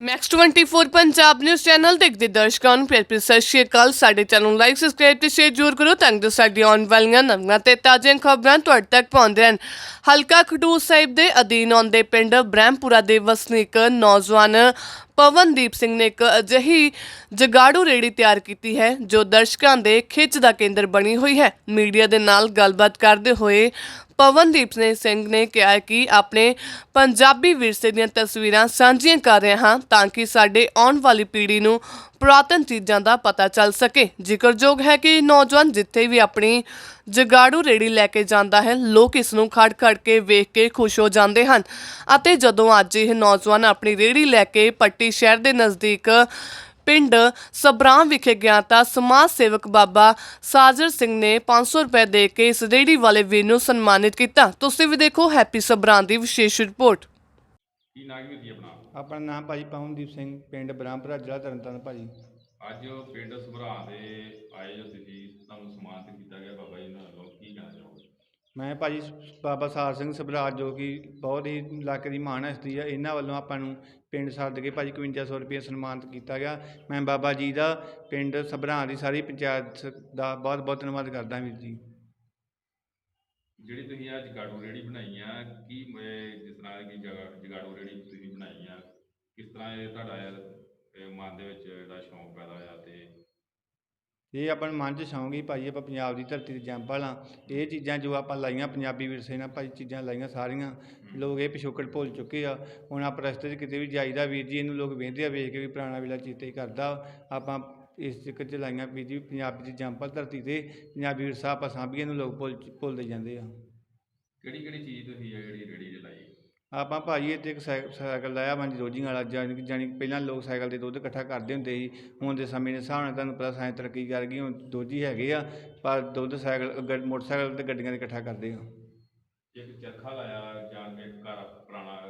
Max 24 Punjab news channel ਦੇਖਦੇ ਦਰਸ਼ਕਾਂ ਨੂੰ ਪਿਆਰ ਭਰੀ ਸਤਿ ਸ਼੍ਰੀ ਅਕਾਲ। ਸਾਡੇ ਚੈਨਲ ਨੂੰ ਲਾਈਕ ਸਬਸਕ੍ਰਾਈਬ ਤੇ ਸ਼ੇਅਰ ਜ਼ਰੂਰ ਕਰੋ ਤਾਂ ਕਿ ਸਾਡੀ ਆਉਣ ਵਾਲੀਆਂ ਨਵੀਆਂ ਤੇ ਤਾਜ਼ੀਆਂ ਖਬਰਾਂ ਤੁਹਾਡੇ ਤੱਕ ਪਹੁੰਚਦੇ ਰਹਿਣ। ਹਲਕਾ ਖਡੂਰ ਸਾਹਿਬ ਦੇ ਅਧੀਨ ਆਉਂਦੇ ਪਿੰਡ ਬ੍ਰਹਮਪੁਰਾ ਦੇ ਵਸਨੀਕ ਨੌਜਵਾਨ ਪਵਨਦੀਪ ਸਿੰਘ ਨੇ ਇੱਕ ਅਜਿਹੀ ਜਗਾੜੂ ਰੇੜੀ ਤਿਆਰ ਕੀਤੀ ਹੈ, ਜੋ ਦਰਸ਼ਕਾਂ ਦੇ ਖਿੱਚ ਦਾ ਕੇਂਦਰ ਬਣੀ ਹੋਈ ਹੈ। ਮੀਡੀਆ ਦੇ ਨਾਲ ਗੱਲਬਾਤ ਕਰਦੇ ਹੋਏ ਪਵਨਦੀਪ ਨੇ ਸਿੰਘ ਨੇ ਕਿਹਾ ਕਿ ਆਪਣੇ ਪੰਜਾਬੀ ਵਿਰਸੇ ਦੀਆਂ ਤਸਵੀਰਾਂ ਸਾਂਝੀਆਂ ਕਰ ਰਹੇ ਹਾਂ ਤਾਂ ਕਿ ਸਾਡੇ ਆਉਣ ਵਾਲੀ ਪੀੜ੍ਹੀ ਨੂੰ ਪੁਰਾਤਨ ਚੀਜ਼ਾਂ ਦਾ ਪਤਾ ਚੱਲ ਸਕੇ। ਜ਼ਿਕਰਯੋਗ ਹੈ ਕਿ ਨੌਜਵਾਨ ਜਿੱਥੇ ਵੀ ਆਪਣੀ ਜਗਾੜੂ ਰੇੜੀ ਲੈ ਕੇ ਜਾਂਦਾ ਹੈ, ਲੋਕ ਇਸ ਨੂੰ ਖੜ ਖੜ ਕੇ ਵੇਖ ਕੇ ਖੁਸ਼ ਹੋ ਜਾਂਦੇ ਹਨ। ਅਤੇ ਜਦੋਂ ਅੱਜ ਇਹ ਨੌਜਵਾਨ ਆਪਣੀ ਰੇੜੀ ਲੈ ਕੇ ਪੱਟੀ ਸ਼ਹਿਰ ਦੇ ਨਜ਼ਦੀਕ ਪਿੰਡ ਸਬਰਾਂ ਵਿਖੇ ਗਿਆ ਤਾਂ ਸਮਾਜ ਸੇਵਕ ਬਾਬਾ ਸਾਜਰ ਸਿੰਘ ਨੇ 500 ਰੁਪਏ ਦੇ ਕੇ ਇਸ ਰੇੜੀ ਵਾਲੇ ਵੀਰ ਨੂੰ ਸਨਮਾਨਿਤ ਕੀਤਾ। ਤੁਸੀਂ ਵੀ ਦੇਖੋ ਹੈਪੀ ਸਬਰਾਂ ਦੀ ਵਿਸ਼ੇਸ਼ ਰਿਪੋਰਟ। ਕੀ ਨਾਮ ਵੀਰ ਜੀ ਆਪਣਾ? ਆਪਣਾ ਨਾਮ ਭਾਜੀ ਪਵਨਦੀਪ ਸਿੰਘ ਪਿੰਡ ਬ੍ਰਹਮਪੁਰਾ ਜ਼ਿਲ੍ਹਾ ਤਰਨਤਾਰਨ ਭਾਜੀ। ਅੱਜ ਪਿੰਡ ਸੁਭਰਾ ਦੇ ਆਏ ਜੋ ਤੁਸੀਂ ਤੁਹਾਨੂੰ ਸਨਮਾਨਿਤ ਕੀਤਾ ਗਿਆ ਬਾਬਾ ਜੀ ਨਾਲ ਵੱਲੋਂ ਕੀ ਕਹਿਣਾ ਚਾਹੋਗੇ? ਮੈਂ ਭਾਜੀ ਬਾਬਾ ਸਾਰ ਸਿੰਘ ਸਭਰਾਜ ਜੋ ਕਿ ਬਹੁਤ ਹੀ ਇਲਾਕੇ ਦੀ ਮਾਣ ਹਸਤੀ ਆ ਇਹਨਾਂ ਵੱਲੋਂ ਆਪਾਂ ਨੂੰ ਪਿੰਡ ਸੱਦ ਕੇ ਭਾਜੀ 5100 ਰੁਪਏ ਸਨਮਾਨਿਤ ਕੀਤਾ ਗਿਆ। ਮੈਂ ਬਾਬਾ ਜੀ ਦਾ ਪਿੰਡ ਸਭਰਾ ਦੀ ਸਾਰੀ ਪੰਚਾਇਤ ਦਾ ਬਹੁਤ ਬਹੁਤ ਧੰਨਵਾਦ ਕਰਦਾ ਵੀਰ ਜੀ। ਜਿਹੜੀ ਤੁਸੀਂ ਅੱਜ ਜਗਾੜੂ ਰੇੜੀ ਬਣਾਈ ਆ ਕੀ ਮ- ਜਿਸ ਤਰ੍ਹਾਂ ਕਿ ਜਗਾ- ਜਗਾੜੂ ਰੇੜੀ ਤੁਸੀਂ ਬਣਾਈ ਆ ਕਿਸ ਤਰ੍ਹਾਂ ਇਹ ਤੁਹਾਡਾ ਇਹ ਮਨ ਦੇ ਵਿੱਚ ਜਿਹੜਾ ਸ਼ੌਂਕ ਪੈਦਾ ਹੋਇਆ ਤੇ? ਇਹ ਆਪਾਂ ਨੂੰ ਮਨ 'ਚ ਸ਼ੌਂਕ ਹੀ ਭਾਜੀ ਆਪਾਂ ਪੰਜਾਬ ਦੀ ਧਰਤੀ ਤੇ ਜੰਪਲ ਆ। ਇਹ ਚੀਜ਼ਾਂ ਜੋ ਆਪਾਂ ਲਾਈਆਂ ਪੰਜਾਬੀ ਵਿਰਸੇ ਨਾਲ ਭਾਜੀ ਚੀਜ਼ਾਂ ਲਾਈਆਂ ਸਾਰੀਆਂ। ਲੋਕ ਇਹ ਪਿਛੋਕੜ ਭੁੱਲ ਚੁੱਕੇ ਆ। ਹੁਣ ਆਪਾਂ ਰਸਤੇ 'ਚ ਕਿਤੇ ਵੀ ਜਾਈਦਾ ਵੀਰ ਜੀ ਇਹਨੂੰ ਲੋਕ ਵੇਖਦੇ ਆ ਵੇਖ ਕੇ ਵੀ ਪੁਰਾਣਾ ਵੇਲਾ ਚੇਤੇ ਹੀ ਕਰਦਾ। ਆਪਾਂ ਇਸ ਚੱਕਰ 'ਚ ਲਾਈਆਂ ਵੀਰ ਜੀ ਪੰਜਾਬੀ ਦੀ ਜੰਪਲ ਧਰਤੀ ਤੇ ਪੰਜਾਬੀ ਵਿਰਸਾ ਆਪਾਂ ਸਾਂਭੀਏ ਨੂੰ ਲੋਕ ਭੁੱਲ ਭੁੱਲਦੇ ਜਾਂਦੇ ਆ। ਕਿਹੜੀ ਕਿਹੜੀ ਚੀਜ਼ ਤੁਸੀਂ ਇਹ ਜਿਹੜੀ ਰੇੜੀ ਤੇ ਲਾਈ? ਆਪਾਂ ਭਾਜੀ ਇੱਥੇ ਇੱਕ ਸਾਈ- ਸਾਈਕਲ ਲਾਇਆ ਮੰਜ ਰੋਜਿੰਗ ਵਾਲਾ ਜਾਣੀ ਕਿ ਜਾਣੀ ਕਿ ਪਹਿਲਾਂ ਲੋਕ ਸਾਈਕਲ ਤੇ ਦੁੱਧ ਇਕੱਠਾ ਕਰਦੇ ਹੁੰਦੇ ਸੀ। ਹੁਣ ਦੇ ਸਮੇਂ ਦੇ ਹਿਸਾਬ ਨਾਲ ਤੁਹਾਨੂੰ ਪਤਾ ਸਾਇੰਸ ਤਰੱਕੀ ਕਰ ਗਈ ਹੁਣ ਦੋਜੀ ਹੈਗੇ ਆ ਪਰ ਦੁੱਧ ਸਾਈਕਲ ਗੱਡ- ਮੋਟਰਸਾਈਕਲ ਤੇ ਗੱਡੀਆਂ ਦੇ ਇਕੱਠਾ ਕਰਦੇ ਆ। ਇੱਕ ਚਰਖਾ ਲਾਇਆ ਜਾਣ ਕੇ ਘਰ ਪੁਰਾਣਾ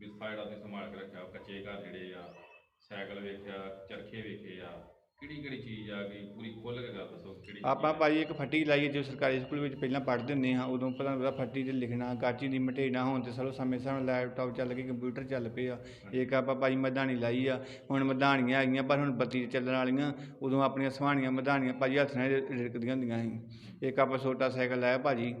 ਵਿਰਸਾ ਜਿਹੜਾ ਤੁਸੀਂ ਸੰਭਾਲ ਕੇ ਰੱਖਿਆ ਕੱਚੇ ਘਰ ਜਿਹੜੇ ਆ ਸਾਈਕਲ ਵੇਖਿਆ ਚਰਖੇ ਵੇਖੇ ਆ। ਕਿਹੜੀ ਕਿਹੜੀ ਚੀਜ਼ ਆ ਗਈ? ਪੂਰੀ ਖੁੱਲ੍ਹ ਕੇ ਗੱਲ ਦੱਸੋ ਕਿਹੜੀ ਆਪਾਂ ਆ? ਭਾਜੀ ਇੱਕ ਫੱਟੀ ਲਾਈ ਜੋ ਸਰਕਾਰੀ ਸਕੂਲ ਵਿੱਚ ਪਹਿਲਾਂ ਪੜ੍ਹਦੇ ਹੁੰਦੇ ਹਾਂ ਉਦੋਂ ਪਤਾ ਪਤਾ ਫੱਟੀ ਤੇ ਲਿਖਣਾ ਗਾਚੀ ਦੀ ਮਟੇਣਾ ਹੋਣ ਤੇ ਸਰੋ ਸਮੇਂ ਸਮੇਂ ਲੈਪਟਾਪ ਚੱਲ ਗਏ ਕੰਪਿਊਟਰ ਚੱਲ ਪਏ ਆ। ਇੱਕ ਆਪਾਂ ਭਾਜੀ ਮਧਾਣੀ ਲਾਈ ਆ ਹੁਣ ਮਧਾਣੀਆਂ ਆਈਆਂ ਪਰ ਹੁਣ ਬੱਤੀ ਤੇ ਚੱਲਣ ਵਾਲੀਆਂ ਉਦੋਂ ਆਪਣੀਆਂ ਸੁਹਾਣੀਆਂ ਮਧਾਣੀਆਂ ਭਾਜੀ ਹੱਥ ਨਾਲ ਰਿੜਕਦੀਆਂ ਹੁੰਦੀਆਂ ਸੀ। ਇੱਕ ਆਪਾਂ ਛੋਟਾ ਸਾਈਕਲ ਲਾਇਆ ਭਾਜੀ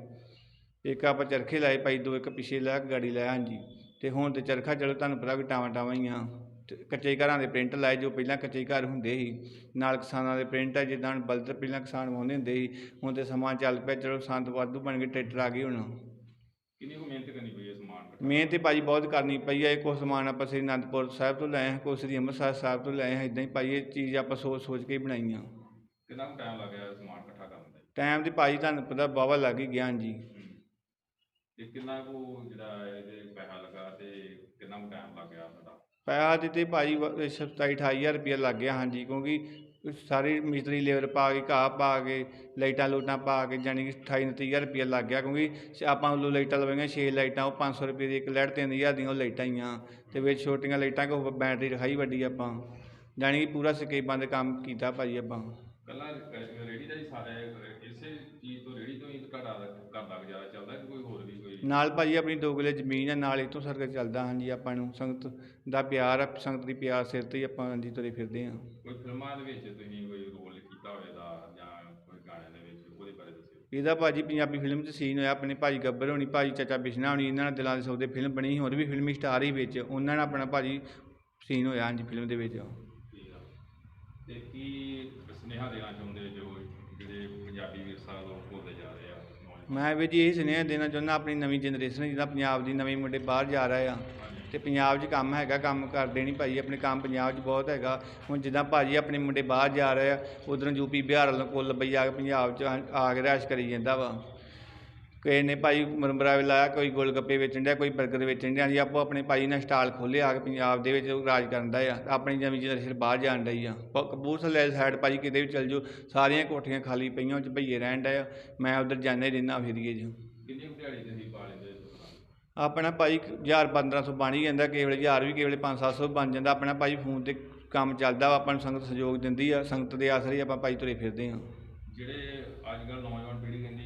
ਇੱਕ ਆਪਾਂ ਚਰਖੇ ਲਾਏ ਭਾਈ ਦੋ ਇੱਕ ਪਿੱਛੇ ਲਾਇਆ ਇੱਕ ਗਾੜੀ ਲਾਇਆ ਹਾਂਜੀ। ਤੇ ਹੁਣ ਤੇ ਚਰਖਾ ਚਲੋ ਤੁਹਾਨੂੰ ਪਤਾ ਵੀ ਟਾਵਾਂ ਟਾਵਾਂ ਹੀ ਆ। ਕੱਚੇ ਘਰਾਂ ਦੇ ਪ੍ਰਿੰਟ ਲਾਏ ਜੋ ਪਹਿਲਾਂ ਕੱਚੇ ਘਰ ਹੁੰਦੇ ਸੀ ਨਾਲ ਕਿਸਾਨਾਂ ਦੇ ਪ੍ਰਿੰਟ ਆ ਜਿੱਦਾਂ ਬਲਦ ਪਹਿਲਾਂ ਕਿਸਾਨ ਵਾਹੁੰਦੇ ਹੁੰਦੇ ਸੀ ਹੁਣ ਤੇ ਸਮਾਂ ਚੱਲ ਪਿਆ ਚਲੋ ਸੰਦ ਵਾਧੂ ਬਣ ਗਏ ਟਰੈਕਟਰ ਆ ਗਏ ਹੁਣ। ਕਿੰਨੀ ਕੁ ਮਿਹਨਤ ਕਰਨੀ ਪਈ ਹੈ ਸਮਾਨ ਮਿਹਨਤ ਤੇ ਭਾਜੀ ਬਹੁਤ ਕਰਨੀ ਪਈ ਆ ਇਹ ਕੁਛ ਸਮਾਨ ਆਪਾਂ ਸ੍ਰੀ ਅਨੰਦਪੁਰ ਸਾਹਿਬ ਤੋਂ ਲਏ ਹਾਂ ਕੁਛ ਸ੍ਰੀ ਅੰਮ੍ਰਿਤਸਰ ਸਾਹਿਬ ਤੋਂ ਲਏ ਹਾਂ ਇਦਾਂ ਹੀ ਭਾਈ ਇਹ ਚੀਜ਼ ਆਪਾਂ ਸੋਚ ਸੋਚ ਕੇ ਹੀ ਬਣਾਈਆਂ ਕਿੰਨਾ ਕੁ ਟਾਈਮ ਲੱਗਿਆ ਸਮਾਨ ਇਕੱਠਾ ਕਰਨ ਦਾ? ਟਾਈਮ ਤੇ ਭਾਜੀ ਤੁਹਾਨੂੰ ਪਤਾ ਬਾਵਾ ਲੱਗ ਹੀ ਗਿਆ ਤੇ ਕਿੰਨਾ ਕੁ ਜਿਹੜਾ ਇਹਦੇ ਪੈਸਾ ਲੱਗਾ ਤੇ ਕਿੰਨਾ ਕੁ ਟਾਈਮ ਲੱਗ ਗਿਆ ਤੁਹਾਡਾ? ਪੈਸਾ ਤੇ ਤੇ ਭਾਜੀ ਵ- ਸਤਾਈ ਅਠਾਈ ਹਜ਼ਾਰ ਰੁਪਇਆ ਲੱਗ ਗਿਆ, ਹਾਂਜੀ, ਕਿਉਂਕਿ ਸਾਰੀ ਮਿਸਤਰੀ ਲੇਬਰ ਪਾ ਕੇ, ਘਾਹ ਪਾ ਕੇ, ਲਾਈਟਾਂ ਲੂਟਾਂ ਪਾ ਕੇ, ਜਾਣੀ ਕਿ ਅਠਾਈ, ਉਨੱਤੀ ਹਜ਼ਾਰ ਰੁਪਇਆ ਲੱਗ ਗਿਆ, ਕਿਉਂਕਿ ਆਪਾਂ ਉਹ ਲਾਈਟਾਂ ਲਵਾਈਆਂ ਛੇ ਲਾਈਟਾਂ, ਉਹ 500 ਰੁਪਏ ਦੀ ਇੱਕ ਲਾਈਟ ਤਿੰਨ ਹਜ਼ਾਰ ਦੀਆਂ ਉਹ ਲਾਈਟਾਂ ਹੀ ਆ, ਤੇ ਵਿੱਚ ਛੋਟੀਆਂ ਲਾਈਟਾਂ ਕੋ ਬੈਟਰੀ ਰਖਾਈ ਵੱਡੀ ਆਪਾਂ, ਜਾਣੀ ਕਿ ਪੂਰਾ ਸਕੇਬਾਂ ਦੇ ਕੰਮ ਕੀਤਾ ਭਾਜੀ ਆਪਾਂ। ਕੱਲਾ ਰੇੜੀ ਦਾ ਹੀ ਸਾਰੇ ਇਸੇ ਚੀਜ਼ ਤੋਂ ਰੇੜੀ ਤੋਂ ਹੀ ਘਰ ਦਾ ਗੁਜ਼ਾਰਾ ਚੱਲਦਾ ਕਿ ਕੋਈ ਹੋਰ ਨਾਲ ਭਾਜੀ ਆਪਣੀ ਦੋ ਕਿੱਲੇ ਜ਼ਮੀਨ ਆ ਨਾਲ ਇਤੋਂ ਸਰਕਲ ਚੱਲਦਾ ਹਾਂਜੀ ਆਪਾਂ ਨੂੰ ਸੰਗਤ ਦਾ ਪਿਆਰ ਆ ਸੰਗਤ ਦੀ ਪਿਆਰ ਸਿਰ ਤੇ ਹੀ ਆਪਾਂ ਹਾਂਜੀ ਤੁਰੇ ਫਿਰਦੇ ਹਾਂ। ਕੋਈ ਫਿਲਮਾਂ ਦੇ ਵਿੱਚ ਤੁਸੀਂ ਕੋਈ ਰੋਲ ਕੀਤਾ ਹੋਵੇਗਾ ਜਾਂ ਕੋਈ ਗਾਣੇ ਦੇ ਵਿੱਚ ਉਹਦੇ ਬਾਰੇ ਦੱਸਿਓ। ਇਹਦਾ ਭਾਜੀ ਪੰਜਾਬੀ ਫਿਲਮ 'ਚ ਸੀਨ ਹੋਇਆ ਆਪਣੇ ਭਾਜੀ ਗੱਬਰ ਹੋਣੀ ਭਾਜੀ ਚਾਚਾ ਬਿਸ਼ਨਾ ਹੋਣੀ ਇਹਨਾਂ ਨਾਲ ਦਿਲਾਂ ਦੇ ਸੌਦੇ ਫਿਲਮ ਬਣੀ ਹੋਰ ਵੀ ਫਿਲਮੀ ਸਟਾਰ ਹੀ ਵਿੱਚ ਉਹਨਾਂ ਨਾਲ ਆਪਣਾ ਭਾਜੀ ਸੀਨ ਹੋਇਆ ਹਾਂਜੀ ਫਿਲਮ ਦੇ ਵਿੱਚ। ਤੇ ਕੀ ਸੁਨੇਹਾ ਦੇਣਾ ਚਾਹੁੰਦੇ ਜੋ ਜਿਹੜੇ ਪੰਜਾਬੀ ਵਿਰਸਾ ਲੋਕ ਭੁੱਲਦੇ ਜਾ ਰਹੇ ਆ? ਮੈਂ ਵੀ ਜੀ ਇਹ ਸੁਨੇਹਾ ਦੇਣਾ ਚਾਹੁੰਦਾ ਆਪਣੀ ਨਵੀਂ ਜਨਰੇਸ਼ਨ ਜਿਹਦਾ ਪੰਜਾਬ ਦੀ ਨਵੇਂ ਮੁੰਡੇ ਬਾਹਰ ਜਾ ਰਹੇ ਆ। ਤੇ ਪੰਜਾਬ 'ਚ ਕੰਮ ਹੈਗਾ, ਕੰਮ ਕਰਦੇ ਨਹੀਂ ਭਾਜੀ ਆਪਣੇ ਕੰਮ ਪੰਜਾਬ 'ਚ ਬਹੁਤ ਹੈਗਾ। ਹੁਣ ਜਿੱਦਾਂ ਭਾਜੀ ਆਪਣੇ ਮੁੰਡੇ ਬਾਹਰ ਜਾ ਰਹੇ ਆ, ਉਧਰੋਂ ਯੂਪੀ ਬਿਹਾਰ ਵੱਲੋਂ ਕੁੱਲ ਬਈ ਆ ਕੇ ਪੰਜਾਬ 'ਚ ਆ ਕੇ ਰਿਹਾਇਸ਼ ਕਰੀ ਜਾਂਦਾ ਵਾ। ਕਿਸੇ ਨੇ ਭਾਈ ਮੁਰਮਰਾ ਵੀ ਲਾਇਆ ਕੋਈ ਗੋਲ ਗੱਪੇ ਵੇਚਣ ਡਿਆ ਕੋਈ 버ਗਰ ਵੇਚਣ ਡਿਆ ਜੀ ਆਪੋ ਆਪਣੇ ਭਾਈ ਨੇ ਸਟਾਲ ਖੋਲ੍ਹੇ ਆ ਕੇ ਪੰਜਾਬ ਦੇ ਵਿੱਚ ਰਾਜ ਕਰਨ ਦਾ ਆ ਆਪਣੀ ਨਵੀਂ ਜਨਰੇਸ਼ਨ ਬਾਹਰ ਜਾਣ ਡਈ ਆ। ਕਪੂਰਥਲੇ ਸਾਈਡ ਭਾਜੀ ਕਿਤੇ ਵੀ ਚੱਲ ਜਾਓ ਸਾਰੀਆਂ ਕੋਠੀਆਂ ਖਾਲੀ ਪਈਆਂ ਉਹ 'ਚ ਭਈਏ ਰਹਿਣ ਡਏ ਆ ਮੈਂ ਉਧਰ ਜਾਂਦੇ ਰਹਿੰਦਾ ਫਿਰੀਏ ਜੀ ਕਿੰਨੀ ਦਿਹਾੜੀ ਤੁਸੀਂ ਪਾ ਲੈਂਦੇ ਆਪਣਾ ਭਾਈ 1000 1500 ਬਣ ਹੀ ਜਾਂਦਾ ਕਿਸੇ ਵੇਲੇ 1000 ਵੀ ਕਿਸੇ ਵੇਲੇ 5-700 ਬਣ ਜਾਂਦਾ ਆਪਣਾ ਭਾਈ ਫੋਨ ਤੇ ਕੰਮ ਚੱਲਦਾ ਵਾ ਆਪਾਂ ਨੂੰ ਸੰਗਤ ਸਹਿਯੋਗ ਦਿੰਦੀ ਆ ਸੰਗਤ ਦੇ ਆਸਰੇ ਹੀ ਆਪਾਂ ਭਾਈ ਤੁਰੇ ਫਿਰਦੇ ਆ। ਜਿਹੜੇ ਅੱਜ ਕੱਲ੍ਹ ਨੌਜਵਾਨ ਪੀੜ੍ਹੀ ਕਹਿੰਦੀ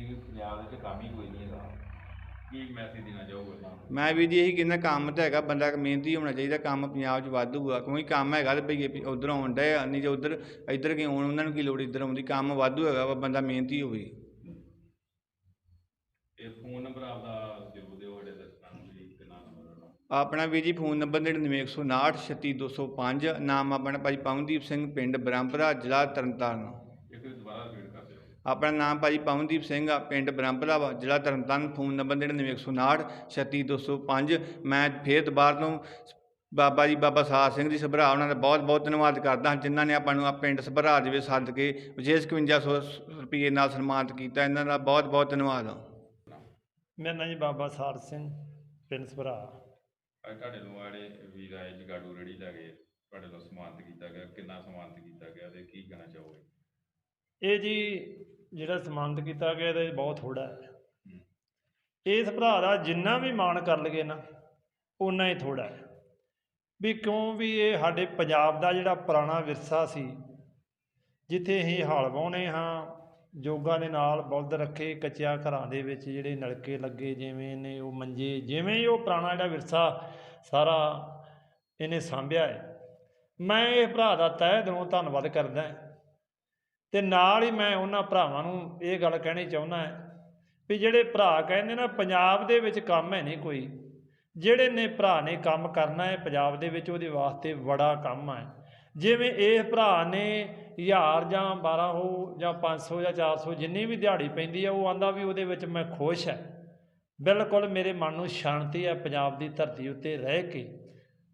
ਕਿ ਮੈਸੇਜ ਦੇਣਾ ਚਾਹੋਗੇ ਮੈਂ ਵੀ ਜੀ ਇਹੀ ਕਹਿੰਦਾ ਕੰਮ ਤਾਂ ਹੈਗਾ ਬੰਦਾ ਮਿਹਨਤੀ ਹੋਣਾ ਚਾਹੀਦਾ ਕੰਮ ਪੰਜਾਬ 'ਚ ਵਾਧੂ ਆ ਕੋਈ ਕੰਮ ਹੈਗਾ ਤੇ ਭਈਏ ਉਧਰ ਆਉਣ ਡਏ ਆ ਨਹੀਂ ਜੇ ਉਧਰ ਇੱਧਰ ਕਿ ਆਉਣ ਉਹਨਾਂ ਨੂੰ ਕੀ ਲੋੜ ਇੱਧਰ ਆਉਂਦੀ ਕੰਮ ਵਾਧੂ ਹੈਗਾ ਵਾ ਬੰਦਾ ਮਿਹਨਤੀ ਹੋਵੇ। ਇਹ ਫੋਨ ਨੰਬਰ ਆਪਦਾ ਦਿਓ ਦਿਓ ਸਾਡੇ ਦਰਸ਼ਕਾਂ ਨੂੰ ਜੀ ਕਿੰਨਾ ਨੰਬਰ ਹੈ ਆਪਣਾ ਵੀ ਜੀ ਫੋਨ ਨੰਬਰ 99159 36205 ਨਾਮ ਆਪਣਾ ਭਾਜੀ ਪਵਨਦੀਪ ਸਿੰਘ ਪਿੰਡ ਬ੍ਰਹਮਪੁਰਾ ਜ਼ਿਲ੍ਹਾ ਤਰਨਤਾਰਨ ਇੱਕ ਵਾਰੀ ਦੁਬਾਰਾ ਰਿਪੀਟ ਕਰ ਦਿਓ ਆਪਣਾ ਨਾਮ ਭਾਜੀ ਪਵਨਦੀਪ ਸਿੰਘ ਆ ਪਿੰਡ ਬ੍ਰਹਮਪੁਰਾ ਵਾ ਜ਼ਿਲ੍ਹਾ ਤਰਨਤਾਰਨ ਫੋਨ ਨੰਬਰ 99159 36205 ਮੈਂ ਫੇਰ ਦੁਬਾਰਾ ਤੋਂ ਬਾਬਾ ਜੀ ਬਾਬਾ ਸਾਧ ਸਿੰਘ ਜੀ ਸਭਰਾ ਉਹਨਾਂ ਦਾ ਬਹੁਤ ਬਹੁਤ ਧੰਨਵਾਦ ਕਰਦਾ ਹਾਂ ਜਿਨ੍ਹਾਂ ਨੇ ਆਪਾਂ ਨੂੰ ਆ ਪਿੰਡ ਸਭਰਾ ਦੇ ਵਿੱਚ ਸੱਦ ਕੇ ਵਿਸ਼ੇਸ਼ 5100 ਰੁਪਏ ਨਾਲ ਸਨਮਾਨਿਤ ਕੀਤਾ। ਇਹਨਾਂ ਦਾ ਬਹੁਤ ਬਹੁਤ ਧੰਨਵਾਦ ਮੇਰਾ ਨਾਂ ਜੀ ਬਾਬਾ ਸਾਰ ਸਿੰਘ ਪਿੰਡ ਸਭਰਾ। ਅੱਜ ਤੁਹਾਡੇ ਨੂੰ ਆੜੇ ਵੀਰ ਆਏ ਜਗਾੜੂ ਰੇੜੀ ਲੈ ਗਏ ਤੁਹਾਡੇ ਨੂੰ ਸਨਮਾਨਿਤ ਕੀਤਾ ਗਿਆ। ਕਿੰਨਾ ਸਨਮਾਨਿਤ ਕੀਤਾ ਗਿਆ ਤੇ ਕੀ ਕਹਿਣਾ ਚਾਹੋਗੇ? ਇਹ ਜੀ ਜਿਹੜਾ ਸਨਮਾਨਿਤ ਕੀਤਾ ਗਿਆ ਇਹਦੇ ਬਹੁਤ ਥੋੜਾ ਹੈ। ਇਸ ਭਰਾ ਦਾ ਜਿੰਨਾ ਵੀ ਮਾਣ ਕਰ ਲਗੇ ਨਾ ਓਨਾ ਹੀ ਥੋੜਾ ਹੈ। ਵੀ ਕਿਉਂ ਵੀ ਇਹ ਸਾਡੇ ਪੰਜਾਬ ਦਾ ਜਿਹੜਾ ਪੁਰਾਣਾ ਵਿਰਸਾ ਸੀ ਜਿੱਥੇ ਅਸੀਂ ਹਲ ਵਾਹੁੰਦੇ ਹਾਂ ਜੋਗਾਂ ਦੇ ਨਾਲ ਬਲਦ ਰੱਖੇ ਕੱਚਿਆਂ ਘਰਾਂ ਦੇ ਵਿੱਚ ਜਿਹੜੇ ਨਲਕੇ ਲੱਗੇ ਜਿਵੇਂ ਨੇ ਉਹ ਮੰਜੇ ਜਿਵੇਂ ਹੀ ਉਹ ਪੁਰਾਣਾ ਜਿਹੜਾ ਵਿਰਸਾ ਸਾਰਾ ਇਹਨੇ ਸਾਂਭਿਆ ਹੈ। ਮੈਂ ਇਹ ਭਰਾ ਦਾ ਤਹਿ ਦਿਲੋਂ ਧੰਨਵਾਦ ਕਰਦਾ ਹਾਂ। ਤੇ ਨਾਲ ਹੀ ਮੈਂ ਉਹਨਾਂ ਭਰਾਵਾਂ ਨੂੰ ਇਹ ਗੱਲ ਕਹਿਣੀ ਚਾਹੁੰਦਾ ਹੈ ਵੀ ਜਿਹੜੇ ਭਰਾ ਕਹਿੰਦੇ ਨਾ, ਪੰਜਾਬ ਦੇ ਵਿੱਚ ਕੰਮ ਹੈ ਨਹੀਂ ਕੋਈ। ਜਿਹੜੇ ਨੇ ਭਰਾ ਨੇ ਕੰਮ ਕਰਨਾ ਹੈ, ਪੰਜਾਬ ਦੇ ਵਿੱਚ ਉਹਦੇ ਵਾਸਤੇ ਬੜਾ ਕੰਮ ਹੈ। ਜਿਵੇਂ ਇਹ ਭਰਾ ਨੇ 1000 ਜਾਂ 1200 ਜਾਂ 500 ਜਾਂ 400 ਜਿੰਨੀ ਵੀ ਦਿਹਾੜੀ ਪੈਂਦੀ ਹੈ, ਉਹ ਆਂਦਾ ਵੀ ਉਹਦੇ ਵਿੱਚ ਮੈਂ ਖੁਸ਼ ਹੈ। ਬਿਲਕੁਲ ਮੇਰੇ ਮਨ ਨੂੰ ਸ਼ਾਂਤੀ ਹੈ, ਪੰਜਾਬ ਦੀ ਧਰਤੀ ਉੱਤੇ ਰਹਿ ਕੇ।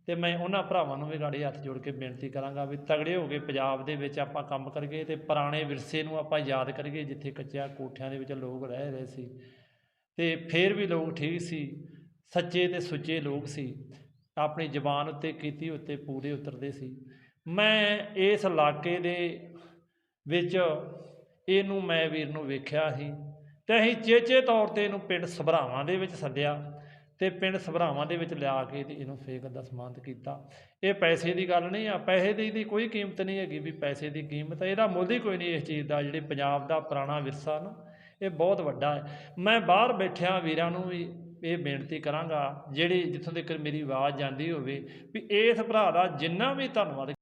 ਤੇ ਮੈਂ ਉਹਨਾਂ ਭਰਾਵਾਂ ਨੂੰ ਵੀ ਗਾੜੀ ਹੱਥ ਜੋੜ ਕੇ ਬੇਨਤੀ ਕਰਾਂਗਾ ਵੀ ਤਗੜੇ ਹੋ ਕੇ ਪੰਜਾਬ ਦੇ ਵਿੱਚ ਆਪਾਂ ਕੰਮ ਕਰੀਏ ਤੇ ਪੁਰਾਣੇ ਵਿਰਸੇ ਨੂੰ ਆਪਾਂ ਯਾਦ ਕਰੀਏ ਜਿੱਥੇ ਕੱਚਿਆਂ ਕੋਠਿਆਂ ਦੇ ਵਿੱਚ ਲੋਕ ਰਹਿ ਰਹੇ ਸੀ। ਤੇ ਫੇਰ ਵੀ ਲੋਕ ਠੀਕ ਸੀ, ਸੱਚੇ ਤੇ ਸੁੱਚੇ ਲੋਕ ਸੀ, ਆਪਣੀ ਜ਼ਬਾਨ ਉੱਤੇ ਕੀਤੀ ਉੱਤੇ ਪੂਰੇ ਉਤਰਦੇ ਸੀ। ਮੈਂ ਇਸ ਇਲਾਕੇ ਦੇ ਵਿੱਚ ਇਹਨੂੰ ਮੈਂ ਵੀਰ ਨੂੰ ਵੇਖਿਆ ਸੀ ਤੇ ਅਸੀਂ ਚੇਚੇ ਤੌਰ ਤੇ ਇਹਨੂੰ ਪਿੰਡ ਸਭਰਾਵਾਂ ਦੇ ਵਿੱਚ ਸੱਦਿਆ। ਤੇ ਪਿੰਡ ਸਭਰਾਵਾਂ ਦੇ ਵਿੱਚ ਲਿਆ ਕੇ ਤੇ ਇਹਨੂੰ ਫੇਕ ਦਾ ਸਮਾਨਤ ਕੀਤਾ। ਇਹ ਪੈਸੇ ਦੀ ਗੱਲ ਨਹੀਂ ਆ, ਪੈਸੇ ਦੀ ਦੀ ਕੋਈ ਕੀਮਤ ਨਹੀਂ ਹੈਗੀ ਵੀ ਪੈਸੇ ਦੀ ਕੀਮਤ ਇਹਦਾ ਮੁੱਲ ਹੀ ਕੋਈ ਨਹੀਂ ਇਸ ਚੀਜ਼ ਦਾ, ਜਿਹੜੇ ਪੰਜਾਬ ਦਾ ਪੁਰਾਣਾ ਵਿਰਸਾ ਨਾ, ਇਹ ਬਹੁਤ ਵੱਡਾ ਹੈ। ਮੈਂ ਬਾਹਰ ਬੈਠਿਆ ਵੀਰਾਂ ਨੂੰ ਵੀ ਇਹ ਬੇਨਤੀ ਕਰਾਂਗਾ, ਜਿਹੜੀ ਜਿੱਥੋਂ ਤੱਕ ਮੇਰੀ ਆਵਾਜ਼ ਜਾਂਦੀ ਹੋਵੇ, ਵੀ ਇਸ ਭਰਾ ਦਾ ਜਿੰਨਾ ਵੀ ਧੰਨਵਾਦ